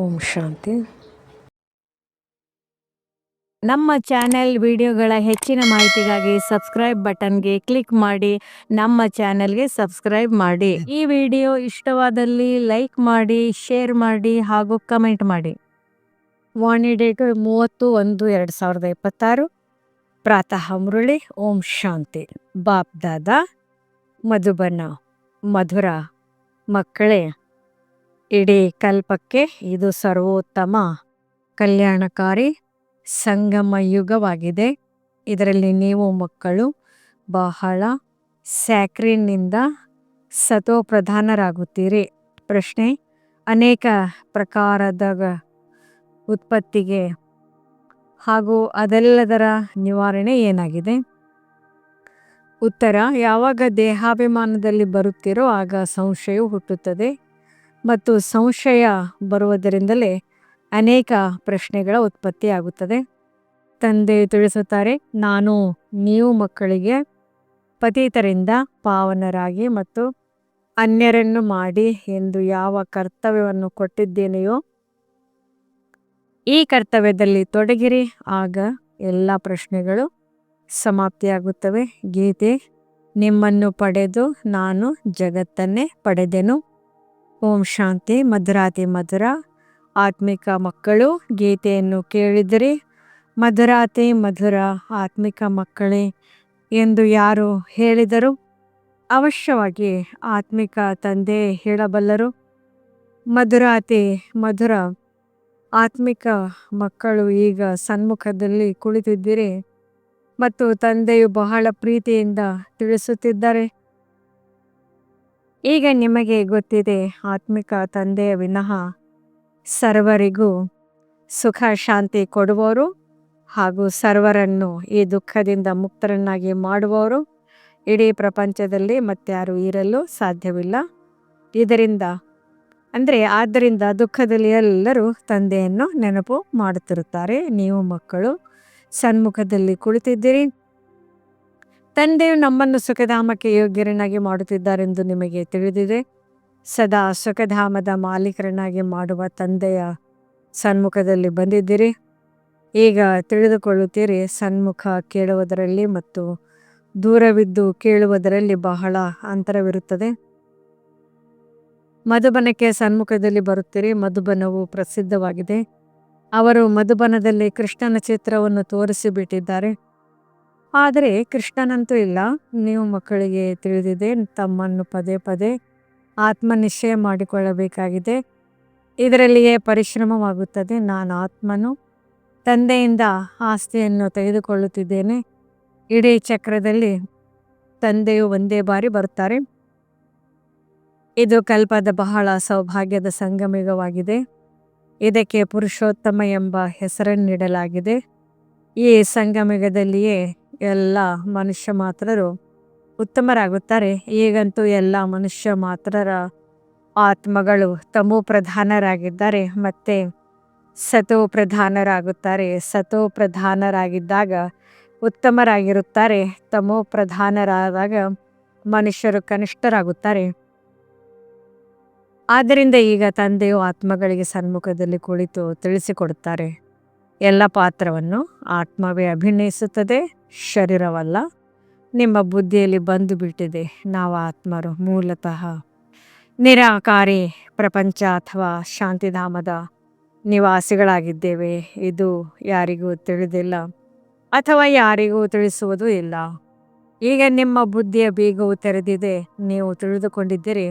ಓಂ ಶಾಂತಿ. ನಮ್ಮ ಚಾನೆಲ್ ವಿಡಿಯೋಗಳ ಹೆಚ್ಚಿನ ಮಾಹಿತಿಗಾಗಿ ಸಬ್ಸ್ಕ್ರೈಬ್ ಬಟನ್ಗೆ ಕ್ಲಿಕ್ ಮಾಡಿ ನಮ್ಮ ಚಾನೆಲ್ಗೆ ಸಬ್ಸ್ಕ್ರೈಬ್ ಮಾಡಿ. ಈ ವಿಡಿಯೋ ಇಷ್ಟವಾದಲ್ಲಿ ಲೈಕ್ ಮಾಡಿ ಶೇರ್ ಮಾಡಿ ಹಾಗೂ ಕಮೆಂಟ್ ಮಾಡಿ. ವಾಣಿ ಡೇಟ್ ಮೂವತ್ತು ಒಂದು ಎರಡು ಸಾವಿರದ ಇಪ್ಪತ್ತಾರು. ಪ್ರಾತಃ ಮುರುಳಿ ಓಂ ಶಾಂತಿ. ಬಾಪ್ ದಾದಾ ಮಧುಬನ ಮಧುರ ಮಕ್ಕಳೇ. ಇಡೀ ಕಲ್ಪಕ್ಕೆ ಇದು ಸರ್ವೋತ್ತಮ ಕಲ್ಯಾಣಕಾರಿ ಸಂಗಮ ಯುಗವಾಗಿದೆ. ಇದರಲ್ಲಿ ನೀವು ಮಕ್ಕಳು ಬಹಳ ಸ್ಯಾಕ್ರಿನ್ನಿಂದ ಸತೋಪ್ರಧಾನರಾಗುತ್ತೀರಿ ಪ್ರಶ್ನೆ, ಅನೇಕ ಪ್ರಕಾರದ ಉತ್ಪತ್ತಿಗೆ ಹಾಗೂ ಅದೆಲ್ಲದರ ನಿವಾರಣೆ ಏನಾಗಿದೆ? ಉತ್ತರ, ಯಾವಾಗ ದೇಹಾಭಿಮಾನದಲ್ಲಿ ಬರುತ್ತೀರೋ ಆಗ ಸಂಶಯವು ಹುಟ್ಟುತ್ತದೆ. ಮತ್ತು ಸಂಶಯ ಬರುವುದರಿಂದಲೇ ಅನೇಕ ಪ್ರಶ್ನೆಗಳ ಉತ್ಪತ್ತಿಯಾಗುತ್ತದೆ. ತಂದೆ ತಿಳಿಸುತ್ತಾರೆ, ನಾನು ನೀವು ಮಕ್ಕಳಿಗೆ ಪತೀತರಿಂದ ಪಾವನರಾಗಿ ಮತ್ತು ಅನ್ಯರನ್ನು ಮಾಡಿ ಎಂದು ಯಾವ ಕರ್ತವ್ಯವನ್ನು ಕೊಟ್ಟಿದ್ದೇನೆಯೋ, ಈ ಕರ್ತವ್ಯದಲ್ಲಿ ತೊಡಗಿರಿ. ಆಗ ಎಲ್ಲ ಪ್ರಶ್ನೆಗಳು ಸಮಾಪ್ತಿಯಾಗುತ್ತವೆ. ಗೀತೆ, ನಿಮ್ಮನ್ನು ಪಡೆದು ನಾನು ಜಗತ್ತನ್ನೇ ಪಡೆದೆನು. ಓಂ ಶಾಂತಿ ಮಧುರಾತಿ ಮಧುರ. ಆತ್ಮಿಕ ಮಕ್ಕಳು, ಗೀತೆಯನ್ನು ಕೇಳಿದರೆ. ಮಧುರಾತಿ ಮಧುರ, ಆತ್ಮಿಕ ಮಕ್ಕಳೇ ಎಂದು ಯಾರು ಹೇಳಿದರು? ಅವಶ್ಯವಾಗಿ ಆತ್ಮಿಕ ತಂದೆ ಹೇಳಬಲ್ಲರು. ಮಧುರಾತಿ ಮಧುರ, ಆತ್ಮಿಕ ಮಕ್ಕಳು ಈಗ ಸನ್ಮುಖದಲ್ಲಿ ಕುಳಿತಿದ್ದೀರಿ ಮತ್ತು ತಂದೆಯು ಬಹಳ ಪ್ರೀತಿಯಿಂದ ತಿಳಿಸುತ್ತಿದ್ದಾರೆ. ಈಗ ನಿಮಗೆ ಗೊತ್ತಿದೆ, ಆತ್ಮಿಕ ತಂದೆಯ ವಿನಃ ಸರ್ವರಿಗೂ ಸುಖ, ಶಾಂತಿ ಕೊಡುವವರು ಹಾಗೂ ಸರ್ವರನ್ನು ಈ ದುಃಖದಿಂದ ಮುಕ್ತರನ್ನಾಗಿ ಮಾಡುವವರು. ಇಡೀ ಪ್ರಪಂಚದಲ್ಲಿ ಮತ್ತಾರು ಇರಲು ಸಾಧ್ಯವಿಲ್ಲ. ಇದರಿಂದ, ಅಂದರೆ ಆದ್ದರಿಂದ ದುಃಖದಲ್ಲಿ ಎಲ್ಲರೂ ತಂದೆಯನ್ನು ನೆನಪು ಮಾಡುತ್ತಿರುತ್ತಾರೆ. ನೀವು ಮಕ್ಕಳು, ಸನ್ಮುಖದಲ್ಲಿ ಕುಳಿತಿದ್ದೀರಿ. ತಂದೆಯು ನಮ್ಮನ್ನು ಸುಖಧಾಮಕ್ಕೆ ಯೋಗ್ಯರನ್ನಾಗಿ ಮಾಡುತ್ತಿದ್ದಾರೆಂದು ನಿಮಗೆ ತಿಳಿದಿದೆ. ಸದಾ ಸುಖಧಾಮದ ಮಾಲೀಕರನ್ನಾಗಿ ಮಾಡುವ ತಂದೆಯ ಸನ್ಮುಖದಲ್ಲಿ ಬಂದಿದ್ದೀರಿ. ಈಗ ತಿಳಿದುಕೊಳ್ಳುತ್ತೀರಿ, ಸನ್ಮುಖ ಕೇಳುವುದರಲ್ಲಿ ಮತ್ತು ದೂರವಿದ್ದು ಕೇಳುವುದರಲ್ಲಿ ಬಹಳ ಅಂತರವಿರುತ್ತದೆ. ಮಧುಬನಕ್ಕೆ ಸನ್ಮುಖದಲ್ಲಿ ಬರುತ್ತೀರಿ, ಮಧುಬನವು ಪ್ರಸಿದ್ಧವಾಗಿದೆ. ಅವರು ಮಧುಬನದಲ್ಲಿ ಕೃಷ್ಣನ ಚಿತ್ರವನ್ನು ತೋರಿಸಿಬಿಟ್ಟಿದ್ದಾರೆ. ಆದರೆ ಕೃಷ್ಣನಂತೂ ಇಲ್ಲ. ನೀವು ಮಕ್ಕಳಿಗೆ ತಿಳಿದಿದೆ, ತಮ್ಮನ್ನು ಪದೇ ಪದೇ ಆತ್ಮನಿಶ್ಚಯ ಮಾಡಿಕೊಳ್ಳಬೇಕಾಗಿದೆ. ಇದರಲ್ಲಿಯೇ ಪರಿಶ್ರಮವಾಗುತ್ತದೆ. ನಾನು ಆತ್ಮನು, ತಂದೆಯಿಂದ ಆಸ್ತಿಯನ್ನು ತೆಗೆದುಕೊಳ್ಳುತ್ತಿದ್ದೇನೆ. ಇಡೀ ಚಕ್ರದಲ್ಲಿ ತಂದೆಯು ಒಂದೇ ಬಾರಿ ಬರುತ್ತಾರೆ. ಇದು ಕಲ್ಪದ ಬಹಳ ಸೌಭಾಗ್ಯದ ಸಂಗಮಿಗವಾಗಿದೆ ಇದಕ್ಕೆ ಪುರುಷೋತ್ತಮ ಎಂಬ ಹೆಸರನ್ನು ನೀಡಲಾಗಿದೆ ಈ ಸಂಗಮಿಗದಲ್ಲಿಯೇ ಎಲ್ಲ ಮನುಷ್ಯ ಮಾತ್ರರು ಉತ್ತಮರಾಗುತ್ತಾರೆ. ಈಗಂತೂ ಎಲ್ಲ ಮನುಷ್ಯ ಮಾತ್ರರ ಆತ್ಮಗಳು ತಮೋ ಪ್ರಧಾನರಾಗಿದ್ದಾರೆ. ಮತ್ತು ಸತೋ ಪ್ರಧಾನರಾಗುತ್ತಾರೆ. ಸತೋ ಪ್ರಧಾನರಾಗಿದ್ದಾಗ ಉತ್ತಮರಾಗಿರುತ್ತಾರೆ. ತಮೋ ಪ್ರಧಾನರಾದಾಗ ಮನುಷ್ಯರು ಕನಿಷ್ಠರಾಗುತ್ತಾರೆ. ಆದ್ದರಿಂದ ಈಗ ತಂದೆಯು ಆತ್ಮಗಳಿಗೆ ಸನ್ಮುಖದಲ್ಲಿ ಕುಳಿತು ತಿಳಿಸಿಕೊಡುತ್ತಾರೆ. ಎಲ್ಲ ಪಾತ್ರವನ್ನು ಆತ್ಮವೇ ಅಭಿನಯಿಸುತ್ತದೆ, ಶರೀರವಲ್ಲ. ನಿಮ್ಮ ಬುದ್ಧಿಯಲ್ಲಿ ಬಂದು ಬಿಟ್ಟಿದೆ ನಾವು ಆತ್ಮರು ಮೂಲತಃ. ನಿರಾಕಾರಿ ಪ್ರಪಂಚ ಅಥವಾ ಶಾಂತಿಧಾಮದ ನಿವಾಸಿಗಳಾಗಿದ್ದೇವೆ, ಇದು ಯಾರಿಗೂ ತಿಳಿದಿಲ್ಲ ಅಥವಾ ಯಾರಿಗೂ ತಿಳಿಸುವುದು ಇಲ್ಲ. ಈಗ ನಿಮ್ಮ ಬುದ್ಧಿಯ ಬೀಗವು ತೆರೆದಿದೆ, ನೀವು ತಿಳಿದುಕೊಂಡಿದ್ದೀರಿ.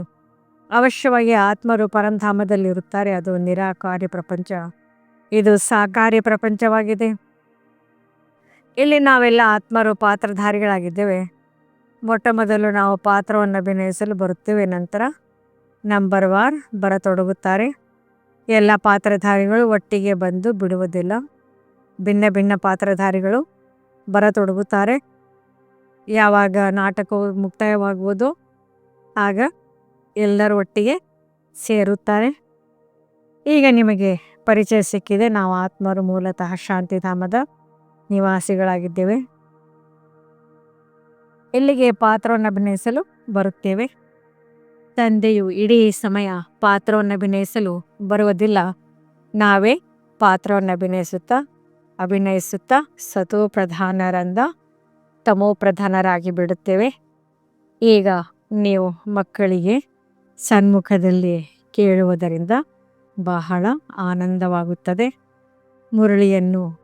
ಅವಶ್ಯವಾಗಿ ಆತ್ಮರು ಪರಂಧಾಮದಲ್ಲಿರುತ್ತಾರೆ, ಅದು ನಿರಾಕಾರಿ ಪ್ರಪಂಚ. ಇದು ಸಹಕಾರಿ ಪ್ರಪಂಚವಾಗಿದೆ. ಇಲ್ಲಿ ನಾವೆಲ್ಲ ಆತ್ಮರು ಪಾತ್ರಧಾರಿಗಳಾಗಿದ್ದೇವೆ. ಮೊಟ್ಟ ಮೊದಲು ನಾವು ಪಾತ್ರವನ್ನು ಅಭಿನಯಿಸಲು ಬರುತ್ತೇವೆ. ನಂತರ ನಂಬರ್ ವಾರ್ ಬರತೊಡಗುತ್ತಾರೆ. ಎಲ್ಲ ಪಾತ್ರಧಾರಿಗಳು ಒಟ್ಟಿಗೆ ಬಂದು ಬಿಡುವುದಿಲ್ಲ. ಭಿನ್ನ ಭಿನ್ನ ಪಾತ್ರಧಾರಿಗಳು ಬರತೊಡಗುತ್ತಾರೆ. ಯಾವಾಗ ನಾಟಕವು ಮುಕ್ತಾಯವಾಗುವುದು ಆಗ ಎಲ್ಲರೂ ಒಟ್ಟಿಗೆ ಸೇರುತ್ತಾರೆ. ಈಗ ನಿಮಗೆ ಪರಿಚಯ ಸಿಕ್ಕಿದೆ. ನಾವು ಆತ್ಮರು ಮೂಲತಃ ಶಾಂತಿಧಾಮದ ನಿವಾಸಿಗಳಾಗಿದ್ದೇವೆ. ಇಲ್ಲಿಗೆ ಪಾತ್ರವನ್ನು ಅಭಿನಯಿಸಲು ಬರುತ್ತೇವೆ. ತಂದೆಯು ಇಡೀ ಸಮಯ ಪಾತ್ರವನ್ನು ಅಭಿನಯಿಸಲು ಬರುವುದಿಲ್ಲ. ನಾವೇ ಪಾತ್ರವನ್ನು ಅಭಿನಯಿಸುತ್ತಾ ಅಭಿನಯಿಸುತ್ತಾ ಸತೋ ಪ್ರಧಾನರಂದ ತಮೋ ಪ್ರಧಾನರಾಗಿ ಬಿಡುತ್ತೇವೆ. ಈಗ ನೀವು ಮಕ್ಕಳಿಗೆ ಸನ್ಮುಖದಲ್ಲಿ ಕೇಳುವುದರಿಂದ ಬಹಳ ಆನಂದವಾಗುತ್ತದೆ. ಮುರಳಿಯನ್ನು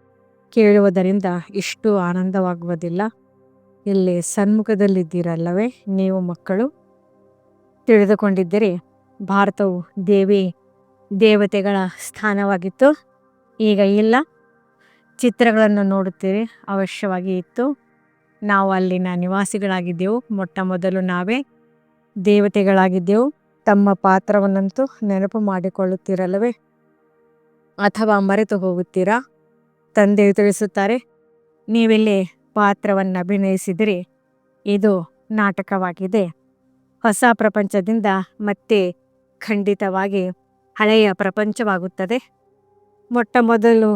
ಕೇಳುವುದರಿಂದ ಇಷ್ಟು ಆನಂದವಾಗುವುದಿಲ್ಲ. ಇಲ್ಲಿ ಸನ್ಮುಖದಲ್ಲಿದ್ದೀರಲ್ಲವೇ ನೀವು ಮಕ್ಕಳು? ತಿಳಿದುಕೊಂಡಿದ್ದರೆ ಭಾರತವು ದೇವಿ, ದೇವತೆಗಳ ಸ್ಥಾನವಾಗಿತ್ತು. ಈಗ ಇಲ್ಲ. ಚಿತ್ರಗಳನ್ನು ನೋಡುತ್ತೀರಿ ಅವಶ್ಯವಾಗಿ ಇತ್ತು. ನಾವು ಅಲ್ಲಿನ ನಿವಾಸಿಗಳಾಗಿದ್ದೆವು. ಮೊಟ್ಟ ಮೊದಲು ನಾವೇ ದೇವತೆಗಳಾಗಿದ್ದೆವು. ತಮ್ಮ ಪಾತ್ರವನ್ನಂತೂ ನೆನಪು ಮಾಡಿಕೊಳ್ಳುತ್ತೀರಲ್ಲವೇ? ಅಥವಾ ಮರೆತು ಹೋಗುತ್ತೀರಾ? ತಂದೆಯು ತಿಳಿಸುತ್ತಾರೆ, ನೀವಿಲ್ಲಿ ಪಾತ್ರವನ್ನು ಅಭಿನಯಿಸಿದರೆ ಇದು ನಾಟಕವಾಗಿದೆ. ಹೊಸ ಪ್ರಪಂಚದಿಂದ ಮತ್ತೆ ಖಂಡಿತವಾಗಿ ಹಳೆಯ ಪ್ರಪಂಚವಾಗುತ್ತದೆ. ಮೊಟ್ಟ ಮೊದಲು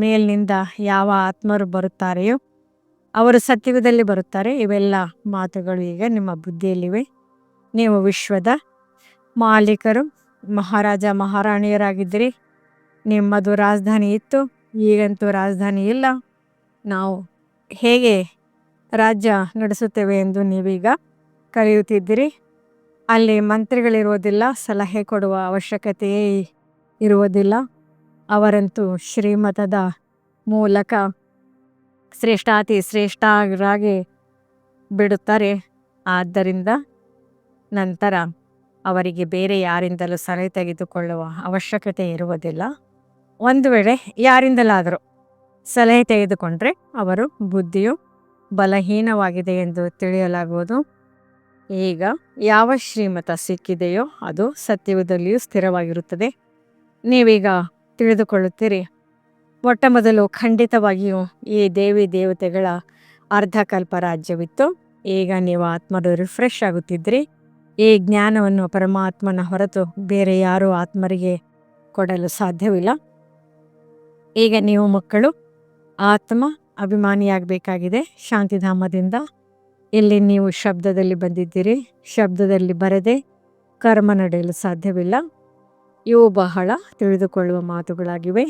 ಮೇಲಿನಿಂದ ಯಾವ ಆತ್ಮರು ಬರುತ್ತಾರೆಯೋ, ಅವರು ಸತ್ಯವದಲ್ಲಿ ಬರುತ್ತಾರೆ. ಇವೆಲ್ಲ ಮಾತುಗಳು ಈಗ ನಿಮ್ಮ ಬುದ್ಧಿಯಲ್ಲಿವೆ. ನೀವು ವಿಶ್ವದ ಮಾಲೀಕರು, ಮಹಾರಾಜ, ಮಹಾರಾಣಿಯರಾಗಿದ್ದಿರಿ ನಿಮ್ಮದು ರಾಜಧಾನಿ ಇತ್ತು. ಈಗಂತೂ ರಾಜಧಾನಿ ಇಲ್ಲ. ನಾವು ಹೇಗೆ ರಾಜ್ಯ ನಡೆಸುತ್ತೇವೆ ಎಂದು ನೀವೀಗ ಕರೆಯುತ್ತಿದ್ದೀರಿ? ಅಲ್ಲಿ ಮಂತ್ರಿಗಳಿರುವುದಿಲ್ಲ, ಸಲಹೆ ಕೊಡುವ ಅವಶ್ಯಕತೆಯೇ ಇರುವುದಿಲ್ಲ. ಅವರಂತೂ ಶ್ರೀಮತದ ಮೂಲಕ ಶ್ರೇಷ್ಠಾತಿ ಶ್ರೇಷ್ಠರಾಗಿ ಬಿಡುತ್ತಾರೆ. ಆದ್ದರಿಂದ ನಂತರ ಅವರಿಗೆ ಬೇರೆ ಯಾರಿಂದಲೂ ಸಲಹೆ ತೆಗೆದುಕೊಳ್ಳುವ ಅವಶ್ಯಕತೆ ಇರುವುದಿಲ್ಲ. ಒಂದು ವೇಳೆ ಯಾರಿಂದಲಾದರೂ ಸಲಹೆ ತೆಗೆದುಕೊಂಡ್ರೆ ಅವರು ಬುದ್ಧಿಯು ಬಲಹೀನವಾಗಿದೆ ಎಂದು ತಿಳಿಯಲಾಗುವುದು. ಈಗ ಯಾವ ಶ್ರೀಮತ ಸಿಕ್ಕಿದೆಯೋ ಅದು ಸತ್ಯವದಲ್ಲಿಯೂ ಸ್ಥಿರವಾಗಿರುತ್ತದೆ. ನೀವೀಗ ತಿಳಿದುಕೊಳ್ಳುತ್ತೀರಿ. ಮೊಟ್ಟ ಮೊದಲು ಖಂಡಿತವಾಗಿಯೂ ಈ ದೇವಿ ದೇವತೆಗಳ ಅರ್ಧಕಲ್ಪ ರಾಜ್ಯವಿತ್ತು. ಈಗ ನೀವು ಆತ್ಮರು ರಿಫ್ರೆಶ್ ಆಗುತ್ತಿದ್ರಿ ಈ ಜ್ಞಾನವನ್ನು ಪರಮಾತ್ಮನ ಹೊರತು ಬೇರೆ ಯಾರೂ ಆತ್ಮರಿಗೆ ಕೊಡಲು ಸಾಧ್ಯವಿಲ್ಲ. ಈಗ ನೀವು ಮಕ್ಕಳು, ಆತ್ಮ ಅಭಿಮಾನಿಯಾಗಬೇಕಾಗಿದೆ. ಶಾಂತಿಧಾಮದಿಂದ ಇಲ್ಲಿ ನೀವು ಶಬ್ದದಲ್ಲಿ ಬಂದಿದ್ದೀರಿ. ಶಬ್ದದಲ್ಲಿ ಬರದೆ ಕರ್ಮ ನಡೆಯಲು ಸಾಧ್ಯವಿಲ್ಲ. ಇವು ಬಹಳ ತಿಳಿದುಕೊಳ್ಳುವ ಮಾತುಗಳಾಗಿವೆ.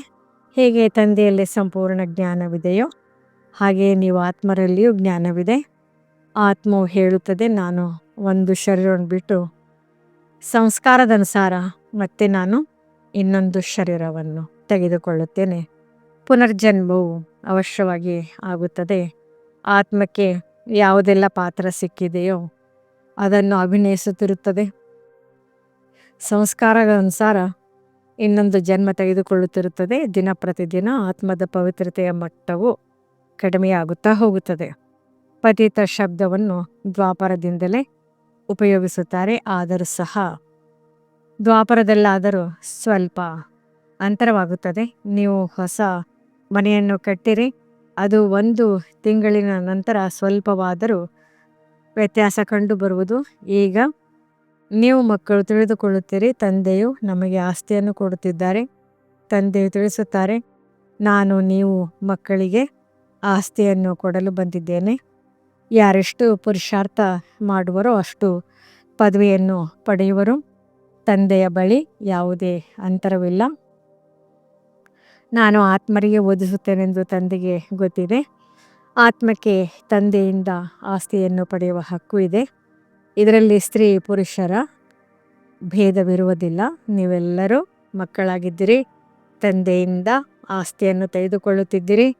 ಹೇಗೆ ತಂದೆಯಲ್ಲೇ ಸಂಪೂರ್ಣ ಜ್ಞಾನವಿದೆಯೋ ಹಾಗೆಯೇ ನೀವು ಆತ್ಮರಲ್ಲಿಯೂ ಜ್ಞಾನವಿದೆ. ಆತ್ಮವು ಹೇಳುತ್ತದೆ, ನಾನು ಒಂದು ಶರೀರವನ್ನು ಬಿಟ್ಟು ಸಂಸ್ಕಾರದನುಸಾರ ಮತ್ತೆ ನಾನು ಇನ್ನೊಂದು ಶರೀರವನ್ನು ತೆಗೆದುಕೊಳ್ಳುತ್ತೇನೆ. ಪುನರ್ಜನ್ಮವು ಅವಶ್ಯವಾಗಿ ಆಗುತ್ತದೆ. ಆತ್ಮಕ್ಕೆ ಯಾವುದೆಲ್ಲ ಪಾತ್ರ ಸಿಕ್ಕಿದೆಯೋ ಅದನ್ನು ಅಭಿನಯಿಸುತ್ತಿರುತ್ತದೆ. ಸಂಸ್ಕಾರದ ಅನುಸಾರ ಇನ್ನೊಂದು ಜನ್ಮ ತೆಗೆದುಕೊಳ್ಳುತ್ತಿರುತ್ತದೆ. ದಿನ ಪ್ರತಿದಿನ ಆತ್ಮದ ಪವಿತ್ರತೆಯ ಮಟ್ಟವು ಕಡಿಮೆಯಾಗುತ್ತಾ ಹೋಗುತ್ತದೆ. ಪತಿತ ಶಬ್ದವನ್ನು ದ್ವಾಪರದಿಂದಲೇ ಉಪಯೋಗಿಸುತ್ತಾರೆ, ಆದರೂ ಸಹ ದ್ವಾಪರದಲ್ಲಾದರೂ ಸ್ವಲ್ಪ ಅಂತರವಾಗುತ್ತದೆ. ನೀವು ಹೊಸ ಮನೆಯನ್ನು ಕಟ್ಟಿರಿ, ಅದು ಒಂದು ತಿಂಗಳಿನ ನಂತರ ಸ್ವಲ್ಪವಾದರೂ ವ್ಯತ್ಯಾಸ ಕಂಡು ಬರುವುದು ಈಗ ನೀವು ಮಕ್ಕಳು ತಿಳಿದುಕೊಳ್ಳುತ್ತೀರಿ, ತಂದೆಯು ನಮಗೆ ಆಸ್ತಿಯನ್ನು ಕೊಡುತ್ತಿದ್ದಾರೆ, ತಂದೆಯು ತಿಳಿಸುತ್ತಾರೆ, ನಾನು ನೀವು ಮಕ್ಕಳಿಗೆ ಆಸ್ತಿಯನ್ನು ಕೊಡಲು ಬಂದಿದ್ದೇನೆ. ಯಾರೆಷ್ಟು ಪುರುಷಾರ್ಥ ಮಾಡುವರೋ ಅಷ್ಟು ಪದವಿಯನ್ನು ಪಡೆಯುವರು. ತಂದೆಯ ಬಳಿ ಯಾವುದೇ ಅಂತರವಿಲ್ಲ. ನಾನು ಆತ್ಮರಿಗೆ ಓದಿಸುತ್ತೇನೆಂದು ತಂದೆಗೆ ಗೊತ್ತಿದೆ. ಆತ್ಮಕ್ಕೆ ತಂದೆಯಿಂದ ಆಸ್ತಿಯನ್ನು ಪಡೆಯುವ ಹಕ್ಕು ಇದೆ. ಇದರಲ್ಲಿ ಸ್ತ್ರೀ ಪುರುಷರ ಭೇದವಿರುವುದಿಲ್ಲ. ನೀವೆಲ್ಲರೂ ಮಕ್ಕಳಾಗಿದ್ದೀರಿ. ತಂದೆಯಿಂದ ಆಸ್ತಿಯನ್ನು ತೆಗೆದುಕೊಳ್ಳುತ್ತಿದ್ದೀರಿ.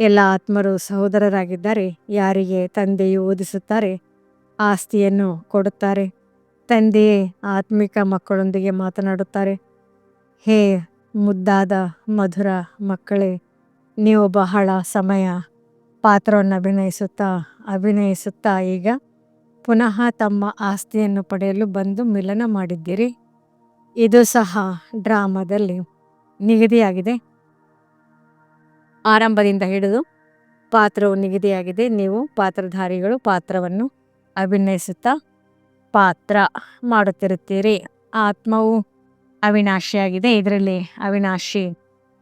ಎಲ್ಲ ಆತ್ಮರು ಸಹೋದರರಾಗಿದ್ದಾರೆ. ಯಾರಿಗೆ ತಂದೆಯು ಓದಿಸುತ್ತಾರೆ ಆಸ್ತಿಯನ್ನು ಕೊಡುತ್ತಾರೆ. ತಂದೆಯೇ ಆತ್ಮಿಕ ಮಕ್ಕಳೊಂದಿಗೆ ಮಾತನಾಡುತ್ತಾರೆ. ಹೇ ಮುದ್ದಾದ ಮಧುರ ಮಕ್ಕಳೇ, ನೀವು ಬಹಳ ಸಮಯ ಪಾತ್ರವನ್ನು ಅಭಿನಯಿಸುತ್ತಾ ಅಭಿನಯಿಸುತ್ತಾ ಈಗ ಪುನಃ ತಮ್ಮ ಆಸ್ತಿಯನ್ನು ಪಡೆಯಲು ಬಂದು ಮಿಲನ ಮಾಡಿದ್ದೀರಿ. ಇದು ಸಹ ಡ್ರಾಮಾದಲ್ಲಿ ನಿಗದಿಯಾಗಿದೆ. ಆರಂಭದಿಂದ ಹಿಡಿದು ಪಾತ್ರವು ನಿಗದಿಯಾಗಿದೆ. ನೀವು ಪಾತ್ರಧಾರಿಗಳು ಪಾತ್ರವನ್ನು ಅಭಿನಯಿಸುತ್ತಾ ಪಾತ್ರ ಮಾಡುತ್ತಿರುತ್ತೀರಿ. ಆತ್ಮವು ಅವಿನಾಶಿಯಾಗಿದೆ. ಇದರಲ್ಲಿ ಅವಿನಾಶಿ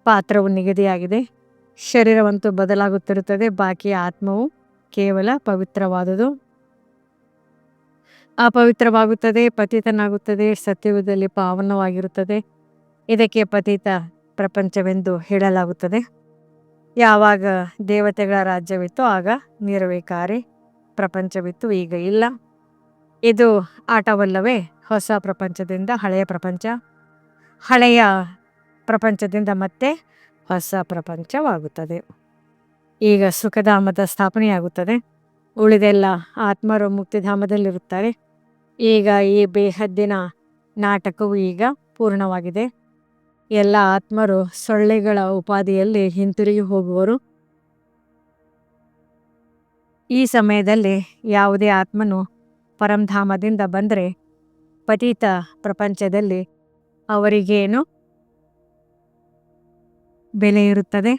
ಪಾತ್ರವು ನಿಗದಿಯಾಗಿದೆ. ಶರೀರವಂತೂ ಬದಲಾಗುತ್ತಿರುತ್ತದೆ. ಬಾಕಿ ಆತ್ಮವು ಕೇವಲ ಪವಿತ್ರವಾದುದು. ಅಪವಿತ್ರವಾಗುತ್ತದೆ, ಪತಿತನಾಗುತ್ತದೆ ಸತ್ಯಯುಗದಲ್ಲಿ ಪಾವನವಾಗಿರುತ್ತದೆ. ಇದಕ್ಕೆ ಪತಿತ ಪ್ರಪಂಚವೆಂದು ಹೇಳಲಾಗುತ್ತದೆ. ಯಾವಾಗ ದೇವತೆಗಳ ರಾಜ್ಯವಿತ್ತು ಆಗ ನಿರ್ವಿಕಾರಿ ಪ್ರಪಂಚವಿತ್ತು, ಈಗ ಇಲ್ಲ. ಇದು ಆಟವಲ್ಲವೇ? ಹೊಸ ಪ್ರಪಂಚದಿಂದ ಹಳೆಯ ಪ್ರಪಂಚ? ಹಳೆಯ ಪ್ರಪಂಚದಿಂದ ಮತ್ತೆ ಹೊಸ ಪ್ರಪಂಚವಾಗುತ್ತದೆ. ಈಗ ಸುಖಧಾಮದ ಸ್ಥಾಪನೆಯಾಗುತ್ತದೆ. ಉಳಿದೆಲ್ಲ ಆತ್ಮರು ಮುಕ್ತಿಧಾಮದಲ್ಲಿರುತ್ತಾರೆ. ಈಗ ಈ ಬೇಹದ್ದಿನ ನಾಟಕವು ಈಗ ಪೂರ್ಣವಾಗಿದೆ. ಎಲ್ಲ ಆತ್ಮರು ಸೊಳ್ಳೆಗಳ ಉಪಾಧಿಯಲ್ಲಿ ಹಿಂತಿರುಗಿ ಹೋಗುವರು. ಈ ಸಮಯದಲ್ಲಿ ಯಾವುದೇ ಆತ್ಮನು ಪರಂಧಾಮದಿಂದ ಬಂದರೆ ಪತೀತ ಪ್ರಪಂಚದಲ್ಲಿ ಅವರಿಗೇನು ಬೆಲೆ ಇರುತ್ತದೆ?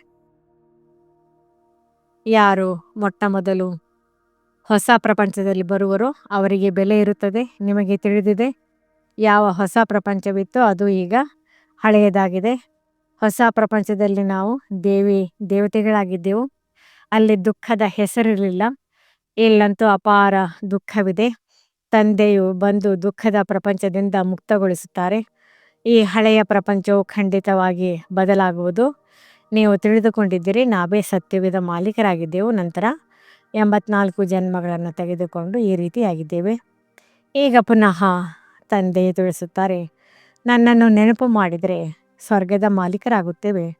ಯಾರು ಮೊಟ್ಟ ಮೊದಲು ಹೊಸ ಪ್ರಪಂಚದಲ್ಲಿ ಬರುವರೋ ಅವರಿಗೆ ಬೆಲೆ ಇರುತ್ತದೆ? ನಿಮಗೆ ತಿಳಿದಿದೆ? ಯಾವ ಹೊಸ ಪ್ರಪಂಚವಿತ್ತೋ ಅದು ಈಗ ಹಳೆಯದಾಗಿದೆ. ಹೊಸ ಪ್ರಪಂಚದಲ್ಲಿ ನಾವು ದೇವಿ, ದೇವತೆಗಳಾಗಿದ್ದೆವು. ಅಲ್ಲಿ ದುಃಖದ ಹೆಸರಿರಲಿಲ್ಲ. ಇಲ್ಲಂತೂ ಅಪಾರ ದುಃಖವಿದೆ. ತಂದೆಯು ಬಂದು ದುಃಖದ ಪ್ರಪಂಚದಿಂದ ಮುಕ್ತಗೊಳಿಸುತ್ತಾರೆ. ಈ ಹಳೆಯ ಪ್ರಪಂಚವು ಖಂಡಿತವಾಗಿ ಬದಲಾಗುವುದು. ನೀವು ತಿಳಿದುಕೊಂಡಿದ್ದೀರಿ, ನಾವೇ ಸತ್ಯವಿದ ಮಾಲೀಕರಾಗಿದ್ದೆವು. ನಂತರ ಎಂಬತ್ನಾಲ್ಕು ಜನ್ಮಗಳನ್ನು ತೆಗೆದುಕೊಂಡು ಈ ರೀತಿಯಾಗಿದ್ದೇವೆ. ಈಗ ಪುನಃ ತಂದೆ ತಿಳಿಸುತ್ತಾರೆ. ನನ್ನನ್ನು ನೆನಪು ಮಾಡಿದರೆ ಸ್ವರ್ಗದ ಮಾಲೀಕರಾಗುತ್ತೇವೆ.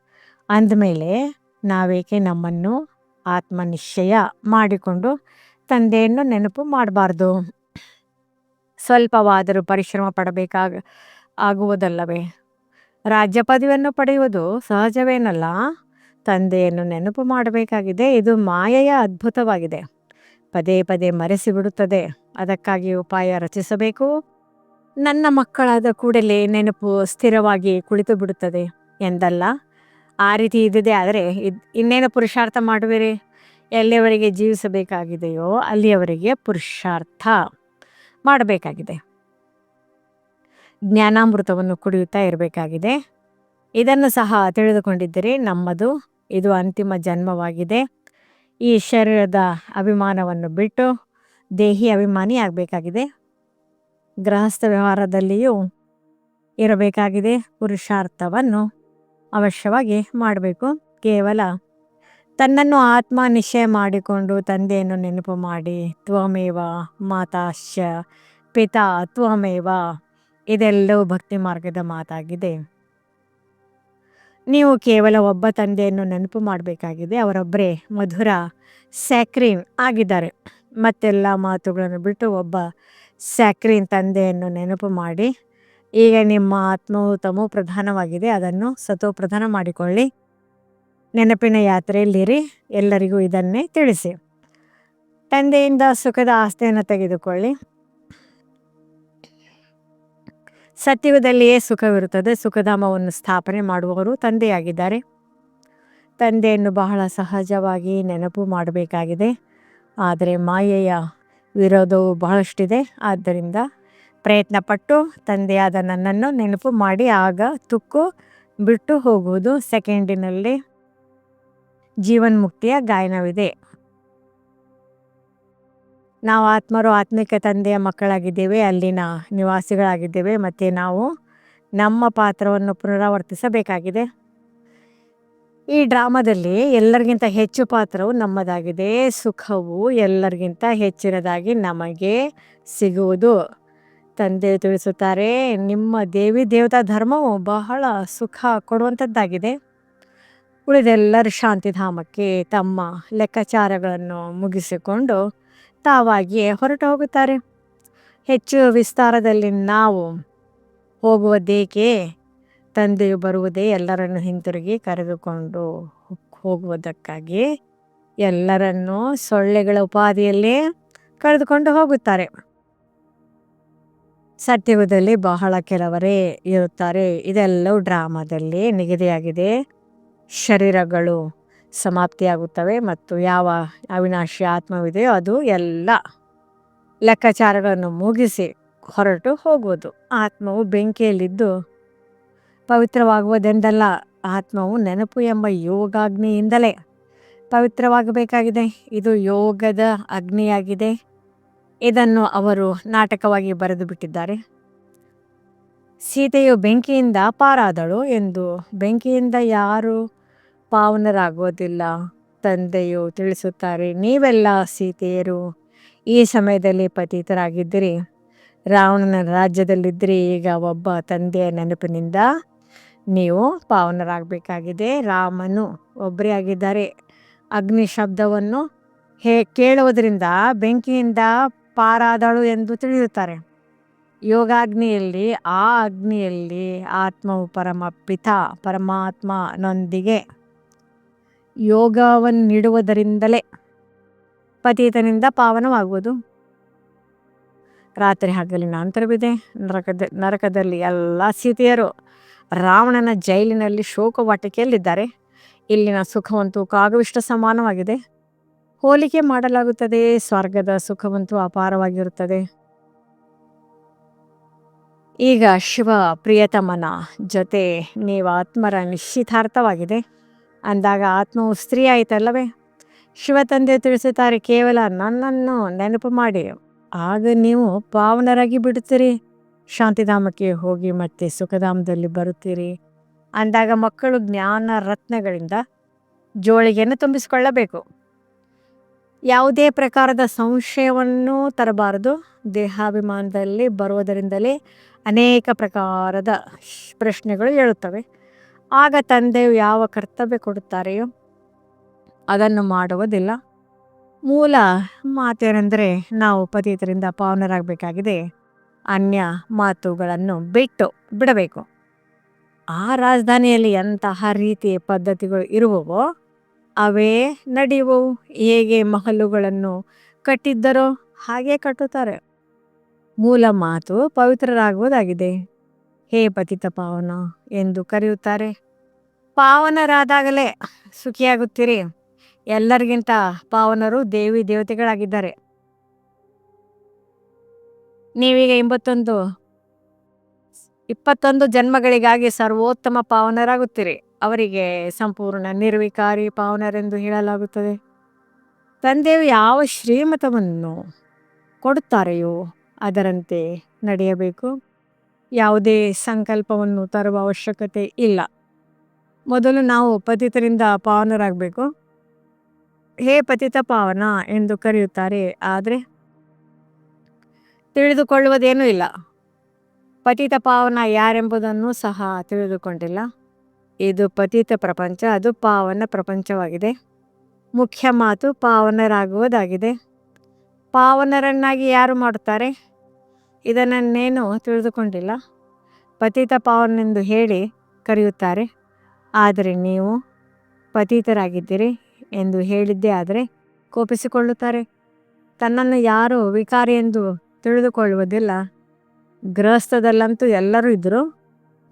ಅಂದಮೇಲೆ ನಾವೇಕೆ ನಮ್ಮನ್ನು ಆತ್ಮನಿಶ್ಚಯ ಮಾಡಿಕೊಂಡು ತಂದೆಯನ್ನು ನೆನಪು ಮಾಡಬಾರ್ದು. ಸ್ವಲ್ಪವಾದರೂ ಪರಿಶ್ರಮ ಪಡಬೇಕಾಗ, ಆಗುವುದಲ್ಲವೇ? ರಾಜ್ಯ ಪದವಿಯನ್ನು ಪಡೆಯುವುದು ಸಹಜವೇನಲ್ಲ? ತಂದೆಯನ್ನು ನೆನಪು ಮಾಡಬೇಕಾಗಿದೆ. ಇದು ಮಾಯೆಯ ಅದ್ಭುತವಾಗಿದೆ. ಪದೇ ಪದೇ ಮರೆಸಿಬಿಡುತ್ತದೆ. ಅದಕ್ಕಾಗಿ ಉಪಾಯ ರಚಿಸಬೇಕು. ನನ್ನ ಮಕ್ಕಳಾದ ಕೂಡಲೇ ನೆನಪು ಸ್ಥಿರವಾಗಿ ಕುಳಿತು ಬಿಡುತ್ತದೆ ಎಂದಲ್ಲ. ಆ ರೀತಿ ಇದ್ದಿದೆ ಆದರೆ ಇದ್ ಇನ್ನೇನು ಪುರುಷಾರ್ಥ ಮಾಡುವಿರಿ? ಎಲ್ಲಿಯವರೆಗೆ ಜೀವಿಸಬೇಕಾಗಿದೆಯೋ ಅಲ್ಲಿಯವರೆಗೆ ಪುರುಷಾರ್ಥ ಮಾಡಬೇಕಾಗಿದೆ. ಜ್ಞಾನಾಮೃತವನ್ನು ಕುಡಿಯುತ್ತಾ ಇರಬೇಕಾಗಿದೆ. ಇದನ್ನು ಸಹ ತಿಳಿದುಕೊಂಡಿದ್ದರೆ. ನಮ್ಮದು, ಇದು ಅಂತಿಮ ಜನ್ಮವಾಗಿದೆ. ಈ ಶರೀರದ ಅಭಿಮಾನವನ್ನು ಬಿಟ್ಟು ದೇಹಿ ಅಭಿಮಾನಿ ಆಗಬೇಕಾಗಿದೆ ಗೃಹಸ್ಥ ವ್ಯವಹಾರದಲ್ಲಿಯೂ ಇರಬೇಕಾಗಿದೆ ಪುರುಷಾರ್ಥವನ್ನು ಅವಶ್ಯವಾಗಿ ಮಾಡಬೇಕು. ಕೇವಲ ತನ್ನನ್ನು ಆತ್ಮ ನಿಶ್ಚಯ ಮಾಡಿಕೊಂಡು ತಂದೆಯನ್ನು ನೆನಪು ಮಾಡಿ. ತ್ವಮೇವ ಮಾತಾಶ್ಚ, ಪಿತಾ ತ್ವಮೇವ, ಇದೆಲ್ಲವೂ ಭಕ್ತಿ ಮಾರ್ಗದ ಮಾತಾಗಿದೆ. ನೀವು ಕೇವಲ ಒಬ್ಬ ತಂದೆಯನ್ನು ನೆನಪು ಮಾಡಬೇಕಾಗಿದೆ. ಅವರೊಬ್ಬರೇ ಮಧುರ ಸ್ಯಾಕ್ರೀನ್ ಆಗಿದ್ದಾರೆ. ಮತ್ತೆಲ್ಲ ಮಾತುಗಳನ್ನು ಬಿಟ್ಟು ಒಬ್ಬ ಸ್ಯಾಕ್ರೀನ್ ತಂದೆಯನ್ನು ನೆನಪು ಮಾಡಿ. ಈಗ ನಿಮ್ಮ ಆತ್ಮವು ತಮೋ ಪ್ರಧಾನವಾಗಿದೆ. ಅದನ್ನು ಸತೋ ಪ್ರಧಾನ ಮಾಡಿಕೊಳ್ಳಿ. ನೆನಪಿನ ಯಾತ್ರೆಯಲ್ಲಿರಿ. ಎಲ್ಲರಿಗೂ ಇದನ್ನೇ ತಿಳಿಸಿ. ತಂದೆಯಿಂದ ಸುಖದ ಆಸ್ತಿಯನ್ನು ತೆಗೆದುಕೊಳ್ಳಿ. ಸತ್ಯವದಲ್ಲಿಯೇ ಸುಖವಿರುತ್ತದೆ. ಸುಖಧಾಮವನ್ನು ಸ್ಥಾಪನೆ ಮಾಡುವವರು ತಂದೆಯಾಗಿದ್ದಾರೆ. ತಂದೆಯನ್ನು ಬಹಳ ಸಹಜವಾಗಿ ನೆನಪು ಮಾಡಬೇಕಾಗಿದೆ. ಆದರೆ ಮಾಯೆಯ ವಿರೋಧವು ಬಹಳಷ್ಟಿದೆ. ಆದ್ದರಿಂದ ಪ್ರಯತ್ನಪಟ್ಟು ತಂದೆಯಾದ ನನ್ನನ್ನು ನೆನಪು ಮಾಡಿ, ಆಗ ತುಕ್ಕು ಬಿಟ್ಟು ಹೋಗುವುದು ಸೆಕೆಂಡಿನಲ್ಲಿ ಜೀವನ್ಮುಕ್ತಿಯ ಗಾಯನವಿದೆ. ನಾವು ಆತ್ಮರು ಆತ್ಮಿಕ ತಂದೆಯ ಮಕ್ಕಳಾಗಿದ್ದೇವೆ, ಅಲ್ಲಿನ ನಿವಾಸಿಗಳಾಗಿದ್ದೇವೆ, ಮತ್ತು ನಾವು ನಮ್ಮ ಪಾತ್ರವನ್ನು ಪುನರಾವರ್ತಿಸಬೇಕಾಗಿದೆ. ಈ ಡ್ರಾಮಾದಲ್ಲಿ ಎಲ್ಲರಿಗಿಂತ ಹೆಚ್ಚು ಪಾತ್ರವು ನಮ್ಮದಾಗಿದೆ. ಸುಖವು ಎಲ್ಲರಿಗಿಂತ ಹೆಚ್ಚಿನದಾಗಿ ನಮಗೆ ಸಿಗುವುದು. ತಂದೆ ತಿಳಿಸುತ್ತಾರೆ, ನಿಮ್ಮ ದೇವಿ ದೇವತಾ ಧರ್ಮವು ಬಹಳ ಸುಖ ಕೊಡುವಂಥದ್ದಾಗಿದೆ. ಉಳಿದೆಲ್ಲರೂ ಶಾಂತಿಧಾಮಕ್ಕೆ ತಮ್ಮ ಲೆಕ್ಕಾಚಾರಗಳನ್ನು ಮುಗಿಸಿಕೊಂಡು ತಾವಾಗಿಯೇ ಹೊರಟು ಹೋಗುತ್ತಾರೆ. ಹೆಚ್ಚು ವಿಸ್ತಾರದಲ್ಲಿ ನಾವು ಹೋಗುವುದೇಕೆ? ತಂದೆಯು ಬರುವುದೇ ಎಲ್ಲರನ್ನು ಹಿಂತಿರುಗಿ ಕರೆದುಕೊಂಡು ಹೋಗುವುದಕ್ಕಾಗಿ ಎಲ್ಲರನ್ನು ಸೊಳ್ಳೆಗಳ ಉಪಾಧಿಯಲ್ಲಿ ಕರೆದುಕೊಂಡು ಹೋಗುತ್ತಾರೆ. ಸತ್ಯಯುಗದಲ್ಲಿ ಬಹಳ ಕೆಲವರೇ ಇರುತ್ತಾರೆ. ಇದೆಲ್ಲವೂ ಡ್ರಾಮಾದಲ್ಲಿ ನಿಗದಿಯಾಗಿದೆ. ಶರೀರಗಳು ಸಮಾಪ್ತಿಯಾಗುತ್ತವೆ ಮತ್ತು ಯಾವ ಅವಿನಾಶಿ ಆತ್ಮವಿದೆಯೋ ಅದು ಎಲ್ಲ ಲೆಕ್ಕಾಚಾರಗಳನ್ನು ಮುಗಿಸಿ ಹೊರಟು ಹೋಗುವುದು. ಆತ್ಮವು ಬೆಂಕಿಯಲ್ಲಿದ್ದು ಪವಿತ್ರವಾಗುವುದೆಂದಲ್ಲ ಆತ್ಮವು ನೆನಪು ಎಂಬ ಯೋಗಾಗ್ನಿಯಿಂದಲೇ ಪವಿತ್ರವಾಗಬೇಕಾಗಿದೆ. ಇದು ಯೋಗದ ಅಗ್ನಿಯಾಗಿದೆ. ಇದನ್ನು ಅವರು ನಾಟಕವಾಗಿ ಬರೆದು ಬಿಟ್ಟಿದ್ದಾರೆ. ಸೀತೆಯು ಬೆಂಕಿಯಿಂದ ಪಾರಾದಳು ಎಂದು ಬೆಂಕಿಯಿಂದ ಯಾರು ಪಾವನರಾಗೋದಿಲ್ಲ ತಂದೆಯು ತಿಳಿಸುತ್ತಾರೆ, ನೀವೆಲ್ಲ ಸೀತೆಯರು, ಈ ಸಮಯದಲ್ಲಿ ಪತೀತರಾಗಿದ್ದಿರಿ. ರಾವಣನ ರಾಜ್ಯದಲ್ಲಿದ್ದರೆ. ಈಗ ಒಬ್ಬ ತಂದೆಯ ನೆನಪಿನಿಂದ ನೀವು ಪಾವನರಾಗಬೇಕಾಗಿದೆ. ರಾಮನು ಒಬ್ಬರೇ ಆಗಿದ್ದಾರೆ. ಅಗ್ನಿ ಶಬ್ದವನ್ನು ಹೇ ಕೇಳುವುದರಿಂದ ಬೆಂಕಿಯಿಂದ ಪಾರಾದಳು ಎಂದು ತಿಳಿಯುತ್ತಾರೆ. ಯೋಗಾಗ್ನಿಯಲ್ಲಿ, ಆ ಅಗ್ನಿಯಲ್ಲಿ ಆತ್ಮವು ಪರಮ ಪಿತ, ಪರಮಾತ್ಮನೊಂದಿಗೆ ಯೋಗವನ್ನು ನೀಡುವುದರಿಂದಲೇ ಪತೀತನಿಂದ ಪಾವನವಾಗುವುದು. ರಾತ್ರಿ ಹಗಲಿನ ಅಂತರವಿದೆ. ನರಕದ, ನರಕದಲ್ಲಿ ಎಲ್ಲ ಸೀತೆಯರು ರಾವಣನ ಜೈಲಿನಲ್ಲಿ ಶೋಕವಾಟಿಕೆಯಲ್ಲಿದ್ದಾರೆ. ಇಲ್ಲಿನ ಸುಖವಂತೂ ಕಾಗವಿಷ್ಟ ಸಮಾನವಾಗಿದೆ. ಹೋಲಿಕೆ ಮಾಡಲಾಗುತ್ತದೆ, ಸ್ವರ್ಗದ ಸುಖವಂತೂ ಅಪಾರವಾಗಿರುತ್ತದೆ. ಈಗ ಶಿವ ಪ್ರಿಯತಮನ ಜೊತೆ ನೀವು ಆತ್ಮರ ನಿಶ್ಚಿತಾರ್ಥವಾಗಿದೆ. ಅಂದಾಗ ಆತ್ಮವು ಸ್ತ್ರೀ ಆಯಿತಲ್ಲವೇ? ಶಿವ ತಂದೆ ತಿಳಿಸುತ್ತಾರೆ, ಕೇವಲ ನನ್ನನ್ನು ನೆನಪು ಮಾಡಿ. ಆಗ ನೀವು ಪಾವನರಾಗಿ ಬಿಡುತ್ತೀರಿ. ಶಾಂತಿಧಾಮಕ್ಕೆ ಹೋಗಿ ಮತ್ತೆ ಸುಖಧಾಮದಲ್ಲಿ ಬರುತ್ತೀರಿ. ಅಂದಾಗ ಮಕ್ಕಳು ಜ್ಞಾನ ರತ್ನಗಳಿಂದ ಜೋಳಿಗೆಯನ್ನು ತುಂಬಿಸಿಕೊಳ್ಳಬೇಕು. ಯಾವುದೇ ಪ್ರಕಾರದ ಸಂಶಯವನ್ನು ತರಬಾರದು. ದೇಹಾಭಿಮಾನದಲ್ಲಿ ಬರುವುದರಿಂದಲೇ ಅನೇಕ ಪ್ರಕಾರದ ಪ್ರಶ್ನೆಗಳು ಹೇಳುತ್ತವೆ ಆಗ ತಂದೆಯು ಯಾವ ಕರ್ತವ್ಯ ಕೊಡುತ್ತಾರೆಯೋ ಅದನ್ನು ಮಾಡುವುದಿಲ್ಲ. ಮೂಲ ಮಾತೇನೆಂದರೆ ನಾವು ಪತಿತರಿಂದ ಪಾವನರಾಗಬೇಕಾಗಿದೆ. ಅನ್ಯ ಮಾತುಗಳನ್ನು ಬಿಟ್ಟು ಬಿಡಬೇಕು. ಆ ರಾಜಧಾನಿಯಲ್ಲಿ ಎಂತಹ ರೀತಿಯ ಪದ್ಧತಿಗಳು ಇರುವವೋ, ಅವೇ ನಡೆಯುವವು. ಹೇಗೆ ಮಹಲುಗಳನ್ನು ಕಟ್ಟಿದ್ದರೋ ಹಾಗೆ ಕಟ್ಟುತ್ತಾರೆ. ಮೂಲ ಮಾತು ಪವಿತ್ರರಾಗುವುದಾಗಿದೆ. ಹೇ ಪತಿತ ಪಾವನ ಎಂದು ಕರೆಯುತ್ತಾರೆ. ಪಾವನರಾದಾಗಲೇ ಸುಖಿಯಾಗುತ್ತೀರಿ. ಎಲ್ಲರಿಗಿಂತ ಪಾವನರು ದೇವಿ ದೇವತೆಗಳಾಗಿದ್ದಾರೆ. ನೀವೀಗ ಎಂಬತ್ತೊಂದು. ಇಪ್ಪತ್ತೊಂದು ಜನ್ಮಗಳಿಗಾಗಿ ಸರ್ವೋತ್ತಮ ಪಾವನರಾಗುತ್ತೀರಿ. ಅವರಿಗೆ ಸಂಪೂರ್ಣ ನಿರ್ವಿಕಾರಿ ಪಾವನರೆಂದು ಹೇಳಲಾಗುತ್ತದೆ. ತಂದೆಯು ಯಾವ ಶ್ರೀಮತವನ್ನು ಕೊಡುತ್ತಾರೆಯೋ ಅದರಂತೆ ನಡೆಯಬೇಕು. ಯಾವುದೇ ಸಂಕಲ್ಪವನ್ನು ತರುವ ಅವಶ್ಯಕತೆ ಇಲ್ಲ. ಮೊದಲು ನಾವು ಪತಿತರಿಂದ ಪಾವನರಾಗಬೇಕು. ಹೇ ಪತಿತ ಪಾವನ ಎಂದು ಕರೆಯುತ್ತಾರೆ. ಆದರೆ ತಿಳಿದುಕೊಳ್ಳುವುದೇನೂ ಇಲ್ಲ. ಪತಿತ ಪಾವನ ಯಾರೆಂಬುದನ್ನು ಸಹ ತಿಳಿದುಕೊಂಡಿಲ್ಲ. ಇದು ಪತಿತ ಪ್ರಪಂಚ, ಅದು ಪಾವನ ಪ್ರಪಂಚವಾಗಿದೆ. ಮುಖ್ಯ ಮಾತು ಪಾವನರಾಗುವುದಾಗಿದೆ. ಪಾವನರನ್ನಾಗಿ ಯಾರು ಮಾಡುತ್ತಾರೆ? ಇದನ್ನೇನು ತಿಳಿದುಕೊಂಡಿಲ್ಲ. ಪತಿತ ಪಾವನೆಂದು ಹೇಳಿ ಕರೆಯುತ್ತಾರೆ. ಆದರೆ ನೀವು ಪತಿತರಾಗಿದ್ದೀರಿ ಎಂದು ಹೇಳಿದ್ದೇ ಆದರೆ ಕೋಪಿಸಿಕೊಳ್ಳುತ್ತಾರೆ. ತನ್ನನ್ನು ಯಾರು ವಿಕಾರಿ ಎಂದು ತಿಳಿದುಕೊಳ್ಳುವುದಿಲ್ಲ. ಗೃಹಸ್ಥದಲ್ಲಂತೂ ಎಲ್ಲರೂ ಇದ್ದರು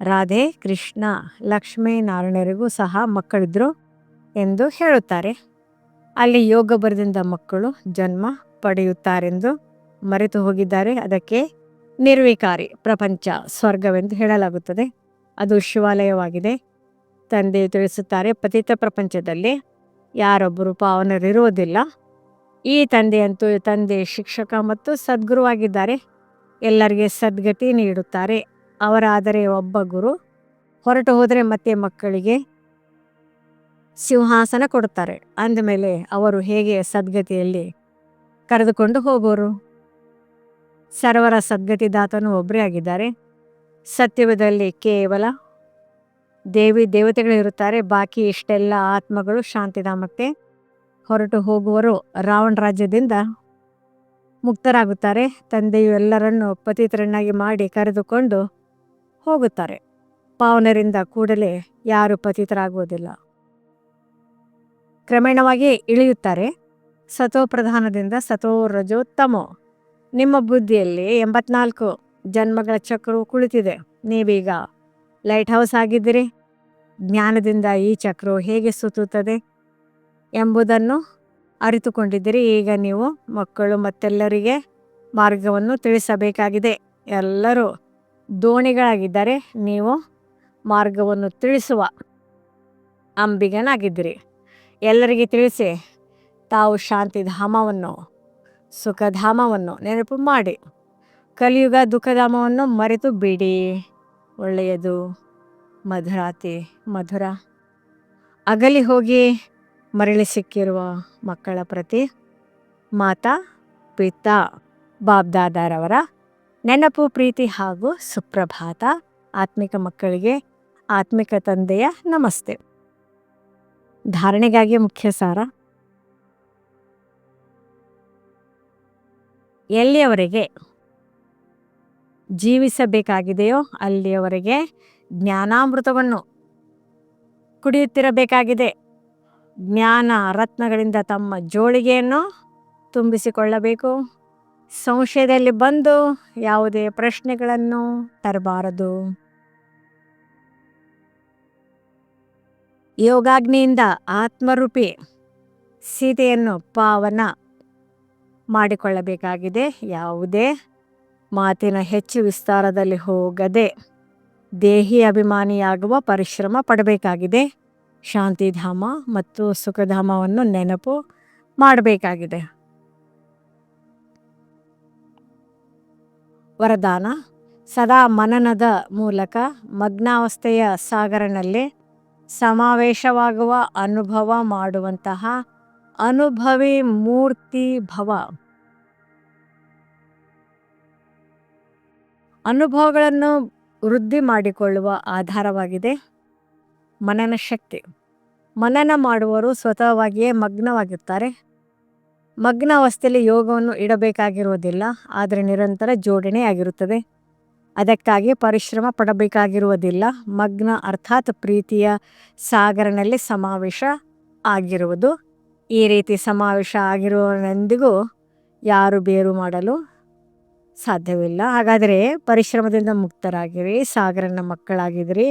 ರಾಧೆ, ಕೃಷ್ಣ, ಲಕ್ಷ್ಮೀ, ನಾರಾಯಣರಿಗೂ ಸಹ ಮಕ್ಕಳಿದ್ರು ಎಂದು ಹೇಳುತ್ತಾರೆ. ಅಲ್ಲಿ ಯೋಗ ಬರದಿಂದ ಮಕ್ಕಳು ಜನ್ಮ ಪಡೆಯುತ್ತಾರೆಂದು ಮರೆತು ಹೋಗಿದ್ದಾರೆ. ಅದಕ್ಕೆ ನಿರ್ವಿಕಾರಿ ಪ್ರಪಂಚ ಸ್ವರ್ಗವೆಂದು ಹೇಳಲಾಗುತ್ತದೆ. ಅದು ಶಿವಾಲಯವಾಗಿದೆ. ತಂದೆ ತಿಳಿಸುತ್ತಾರೆ, ಪತಿತ ಪ್ರಪಂಚದಲ್ಲಿ ಯಾರೊಬ್ಬರು ಪಾವನರಿರುವುದಿಲ್ಲ. ಈ ತಂದೆಯಂತೂ ತಂದೆ ಶಿಕ್ಷಕ ಮತ್ತು ಸದ್ಗುರುವಾಗಿದ್ದಾರೆ. ಎಲ್ಲರಿಗೆ ಸದ್ಗತಿ ನೀಡುತ್ತಾರೆ. ಅವರಾದರೆ ಒಬ್ಬ ಗುರು. ಹೊರಟು ಹೋದರೆ ಮತ್ತೆ ಮಕ್ಕಳಿಗೆ ಸಿಂಹಾಸನ ಕೊಡುತ್ತಾರೆ. ಅಂದಮೇಲೆ ಅವರು ಹೇಗೆ ಸದ್ಗತಿಯಲ್ಲಿ ಕರೆದುಕೊಂಡು ಹೋಗೋರು? ಸರ್ವರ ಸದ್ಗತಿದಾತನು ಒಬ್ಬರೇ ಆಗಿದ್ದಾರೆ. ಸತ್ಯವದಲ್ಲಿ ಕೇವಲ ದೇವಿ ದೇವತೆಗಳಿರುತ್ತಾರೆ. ಬಾಕಿ ಇಷ್ಟೆಲ್ಲ ಆತ್ಮಗಳು ಶಾಂತಿಧಾಮಕ್ಕೆ ಹೊರಟು ಹೋಗುವರು ರಾವಣ ರಾಜ್ಯದಿಂದ ಮುಕ್ತರಾಗುತ್ತಾರೆ. ತಂದೆಯು ಎಲ್ಲರನ್ನು ಪತಿತರನ್ನಾಗಿ ಮಾಡಿ ಕರೆದುಕೊಂಡು ಹೋಗುತ್ತಾರೆ. ಪಾವನರಿಂದ ಕೂಡಲೇ ಯಾರು ಪತಿತರಾಗುವುದಿಲ್ಲ. ಕ್ರಮೇಣವಾಗಿ ಇಳಿಯುತ್ತಾರೆ. ಸತೋ ಪ್ರಧಾನದಿಂದ ಸತೋ ರಜೋತ್ತಮೋ. ನಿಮ್ಮ ಬುದ್ಧಿಯಲ್ಲಿ ಎಂಬತ್ನಾಲ್ಕು ಜನ್ಮಗಳ ಚಕ್ರವು ಕುಳಿತಿದೆ. ನೀವೀಗ ಲೈಟ್ ಹೌಸ್ ಆಗಿದ್ದೀರಿ. ಜ್ಞಾನದಿಂದ ಈ ಚಕ್ರವು ಹೇಗೆ ಸುತ್ತುತ್ತದೆ? ಎಂಬುದನ್ನು ಅರಿತುಕೊಂಡಿದ್ದೀರಿ. ಈಗ ನೀವು ಮಕ್ಕಳು ಮತ್ತೆಲ್ಲರಿಗೆ ಮಾರ್ಗವನ್ನು ತಿಳಿಸಬೇಕಾಗಿದೆ. ಎಲ್ಲರೂ ದೋಣಿಗಳಾಗಿದ್ದಾರೆ ನೀವು ಮಾರ್ಗವನ್ನು ತಿಳಿಸುವ ಅಂಬಿಗನಾಗಿದ್ದೀರಿ. ಎಲ್ಲರಿಗೆ ತಿಳಿಸಿ, ತಾವು ಶಾಂತಿಧಾಮವನ್ನು, ಸುಖಧಾಮವನ್ನು ನೆನಪು ಮಾಡಿ. ಕಲಿಯುಗ ದುಃಖಧಾಮವನ್ನು ಮರೆತು ಬಿಡಿ. ಒಳ್ಳೆಯದು. ಮಧುರಾತಿ, ಮಧುರ. ಅಗಲಿ ಹೋಗಿ. ಮರಳಿ ಸಿಕ್ಕಿರುವ ಮಕ್ಕಳ ಪ್ರತಿ ಮಾತಾ, ಪಿತಾ ಬಾಬ್ದಾದಾರವರ ನೆನಪು, ಪ್ರೀತಿ ಹಾಗೂ ಸುಪ್ರಭಾತ ಆತ್ಮಿಕ ಮಕ್ಕಳಿಗೆ ಆತ್ಮಿಕ ತಂದೆಯ ನಮಸ್ತೆ. ಧಾರಣೆಗಾಗಿ ಮುಖ್ಯ ಸಾರ ಎಲ್ಲಿಯವರೆಗೆ ಜೀವಿಸಬೇಕಾಗಿದೆಯೋ ಅಲ್ಲಿಯವರೆಗೆ ಜ್ಞಾನಾಮೃತವನ್ನು ಕುಡಿಯುತ್ತಿರಬೇಕಾಗಿದೆ. ಜ್ಞಾನ ರತ್ನಗಳಿಂದ ತಮ್ಮ ಜೋಳಿಗೆಯನ್ನು ತುಂಬಿಸಿಕೊಳ್ಳಬೇಕು. ಸಂಶಯದಲ್ಲಿ ಬಂದು ಯಾವುದೇ ಪ್ರಶ್ನೆಗಳನ್ನು ತರಬಾರದು. ಯೋಗಾಗ್ನಿಯಿಂದ ಆತ್ಮರೂಪಿ ಸೀತೆಯನ್ನು ಪಾವನ ಮಾಡಿಕೊಳ್ಳಬೇಕಾಗಿದೆ. ಯಾವುದೇ ಮಾತಿನ ಹೆಚ್ಚು ವಿಸ್ತಾರದಲ್ಲಿ ಹೋಗದೆ ದೇಹಿ ಅಭಿಮಾನಿಯಾಗುವ ಪರಿಶ್ರಮ ಪಡಬೇಕಾಗಿದೆ. ಶಾಂತಿಧಾಮ ಮತ್ತು ಸುಖಧಾಮವನ್ನು ನೆನಪು ಮಾಡಬೇಕಾಗಿದೆ. ವರದಾನ, ಸದಾ ಮನನದ ಮೂಲಕ ಮಗ್ನಾವಸ್ಥೆಯ ಸಾಗರನಲ್ಲಿ ಸಮಾವೇಶವಾಗುವ ಅನುಭವ ಮಾಡುವಂತಹ ಅನುಭವಿ ಮೂರ್ತಿ ಭವ. ಅನುಭವಗಳನ್ನು ವೃದ್ಧಿ ಮಾಡಿಕೊಳ್ಳುವ ಆಧಾರವಾಗಿದೆ ಮನನ ಶಕ್ತಿ. ಮನನ ಮಾಡುವವರು ಸ್ವತಃವಾಗಿಯೇ ಮಗ್ನವಾಗಿರ್ತಾರೆ. ಮಗ್ನ ಅವಸ್ಥೆಯಲ್ಲಿ ಯೋಗವನ್ನು ಇಡಬೇಕಾಗಿರುವುದಿಲ್ಲ, ಆದರೆ ನಿರಂತರ ಜೋಡಣೆ ಆಗಿರುತ್ತದೆ. ಅದಕ್ಕಾಗಿ ಪರಿಶ್ರಮ ಪಡಬೇಕಾಗಿರುವುದಿಲ್ಲ. ಮಗ್ನ ಅರ್ಥಾತ್ ಪ್ರೀತಿಯ ಸಾಗರನಲ್ಲಿ ಸಮಾವೇಶ ಆಗಿರುವುದು. ಈ ರೀತಿ ಸಮಾವೇಶ ಆಗಿರುವನೆಂದಿಗೂ ಯಾರು ಬೇರು ಮಾಡಲು ಸಾಧ್ಯವಿಲ್ಲ. ಹಾಗಾದರೆ ಪರಿಶ್ರಮದಿಂದ ಮುಕ್ತರಾಗಿರಿ, ಸಾಗರನ ಮಕ್ಕಳಾಗಿದ್ರಿ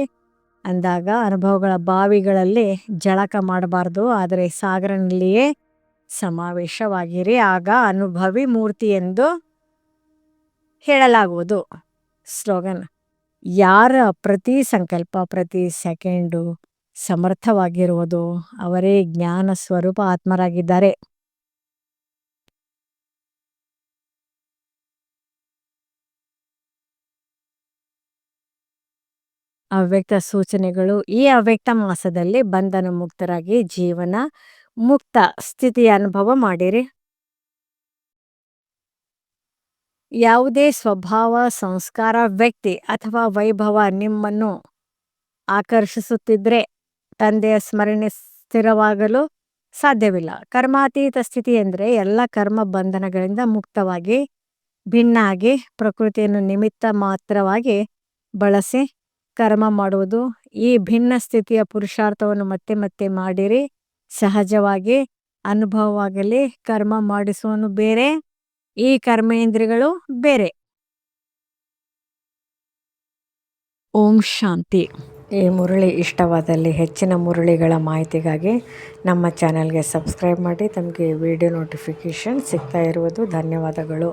ಅಂದಾಗ ಅನುಭವಗಳ ಬಾವಿಗಳಲ್ಲಿ ಜಳಕ ಮಾಡಬಾರ್ದು, ಆದರೆ ಸಾಗರನಲ್ಲಿಯೇ ಸಮಾವೇಶವಾಗಿರಿ. ಆಗ ಅನುಭವಿ ಮೂರ್ತಿ ಎಂದು ಹೇಳಲಾಗುವುದು. ಸ್ಲೋಗನ್, ಯಾರ ಪ್ರತಿ ಸಂಕಲ್ಪ, ಪ್ರತಿ ಸೆಕೆಂಡು ಸಮರ್ಥವಾಗಿರುವುದು ಅವರೇ ಜ್ಞಾನ ಸ್ವರೂಪ ಆತ್ಮರಾಗಿದ್ದಾರೆ. ಅವ್ಯಕ್ತ ಸೂಚನೆಗಳು ಈ ಅವ್ಯಕ್ತ ಮಾಸದಲ್ಲಿ ಬಂಧನ ಮುಕ್ತರಾಗಿ ಜೀವನ ಮುಕ್ತ ಸ್ಥಿತಿಯ ಅನುಭವ ಮಾಡಿರಿ. ಯಾವುದೇ ಸ್ವಭಾವ, ಸಂಸ್ಕಾರ, ವ್ಯಕ್ತಿ ಅಥವಾ ವೈಭವ ನಿಮ್ಮನ್ನು ಆಕರ್ಷಿಸುತ್ತಿದ್ರೆ ತಂದೆಯ ಸ್ಮರಣೆ ಸ್ಥಿರವಾಗಲು ಸಾಧ್ಯವಿಲ್ಲ. ಕರ್ಮಾತೀತ ಸ್ಥಿತಿ ಎಂದರೆ ಎಲ್ಲ ಕರ್ಮ ಬಂಧನಗಳಿಂದ ಮುಕ್ತವಾಗಿ, ಭಿನ್ನಾಗಿ, ಪ್ರಕೃತಿಯನ್ನು ನಿಮಿತ್ತ ಮಾತ್ರವಾಗಿ ಬಳಸಿ ಕರ್ಮ ಮಾಡುವುದು ಈ ಭಿನ್ನ ಸ್ಥಿತಿಯ ಪುರುಷಾರ್ಥವನ್ನು ಮತ್ತೆ ಮತ್ತೆ ಮಾಡಿರಿ. ಸಹಜವಾಗಿ ಅನುಭವವಾಗಲಿ ಕರ್ಮ ಮಾಡಿಸುವನು ಬೇರೆ ಈ ಕರ್ಮೇಂದ್ರಿಗಳು ಬೇರೆ. ಓಂ ಶಾಂತಿ. ಈ ಮುರಳಿ ಇಷ್ಟವಾದಲ್ಲಿ ಹೆಚ್ಚಿನ ಮುರಳಿಗಳ ಮಾಹಿತಿಗಾಗಿ ನಮ್ಮ ಚಾನಲ್ಗೆ ಸಬ್ಸ್ಕ್ರೈಬ್ ಮಾಡಿ ತಮಗೆ ವಿಡಿಯೋ ನೋಟಿಫಿಕೇಷನ್ ಸಿಗ್ತಾ ಇರುವುದು ಧನ್ಯವಾದಗಳು.